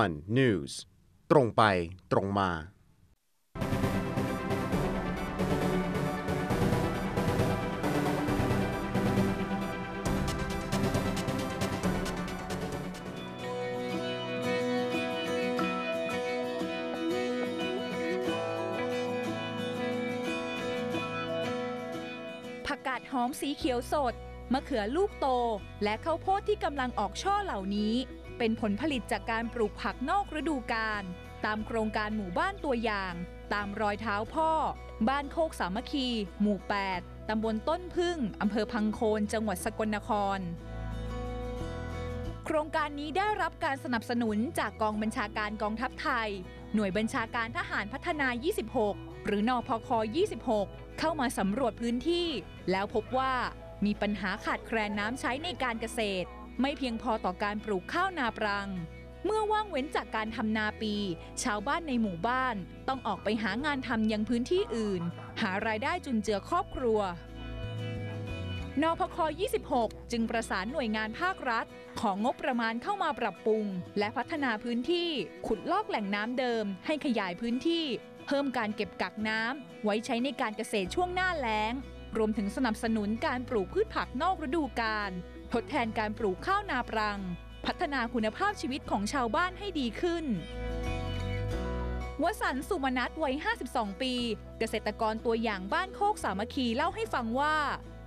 one news ตรงไปตรงมา ผักกาดหอมสีเขียวสด มะเขือลูกโต และข้าวโพดที่กำลังออกช่อเหล่านี้ เป็นผลผลิตจากการปลูกผักนอกฤดูกาลตามโครงการหมู่บ้านตัวอย่าง ตามรอยเท้าพ่อ บ้านโคกสามัคคี หมู่ 8 ตำบลต้นพึ่ง อำเภอพังโคน จังหวัดสกลนคร โครงการนี้ได้รับการสนับสนุนจากกองบัญชาการกองทัพไทย หน่วยบัญชาการทหารพัฒนา 26 หรือนอพค 26 เข้ามาสำรวจพื้นที่ แล้วพบว่ามีปัญหาขาดแคลนน้ำใช้ในการเกษตร ไม่เพียงพอต่อการปลูกข้าวนาปรัง เมื่อว่างเว้นจากการทำนาปี ชาวบ้านในหมู่บ้าน ต้องออกไปหางานทำยังพื้นที่อื่น หารายได้จุนเจือครอบครัวนพค 26 จึงประสานหน่วยงานภาครัฐ ของงบประมาณเข้ามาปรับปรุง และพัฒนาพื้นที่ขุดลอกแหล่งน้ำเดิม ให้ขยายพื้นที่ เพิ่มการเก็บกักน้ำไว้ใช้ในการเกษตรช่วงหน้าแล้ง รวมถึงสนับสนุนการปลูกพืชผักนอกฤดูกาล ทดแทนการปลูกข้าวนาปรัง พัฒนาคุณภาพชีวิตของชาวบ้านให้ดีขึ้นวสันต์สุมนัทวัย 52 ปี เกษตรกรตัวอย่างบ้านโคกสามัคคีเล่าให้ฟังว่า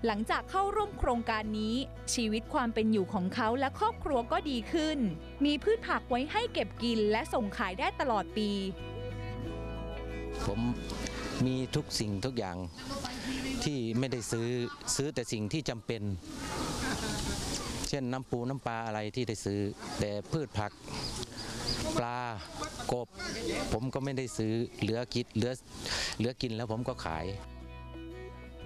หลังจากเข้าร่วมโครงการนี้ ชีวิตความเป็นอยู่ของเขาและครอบครัวก็ดีขึ้น มีพืชผักไว้ให้เก็บกินและส่งขายได้ตลอดปี ผมมีทุกสิ่งทุกอย่างที่ไม่ได้ซื้อซื้อแต่สิ่งที่จำเป็น เช่นน้ำปูน้ำปลาอะไรที่ได้ซื้อ แต่พืชผักปลากบ ผมก็ไม่ได้ซื้อเหลือกินเหลือเหลือกินแล้วผมก็ขาย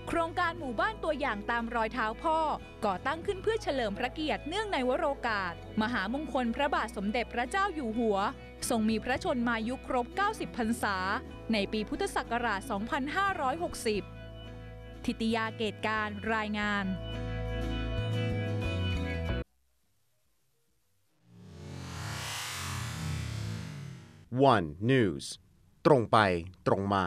โครงการหมู่บ้านตัวอย่างตามรอยเท้าพ่อ ก่อตั้งขึ้นเพื่อเฉลิมพระเกียรติเนื่องในวโรกาส มหามงคลพระบาทสมเด็จพระเจ้าอยู่หัว ทรงมีพระชนมายุครบ 90 พรรษา ในปีพุทธศักราช 2560 ทิติยาเกตการรายงาน one news ตรงไปตรงมา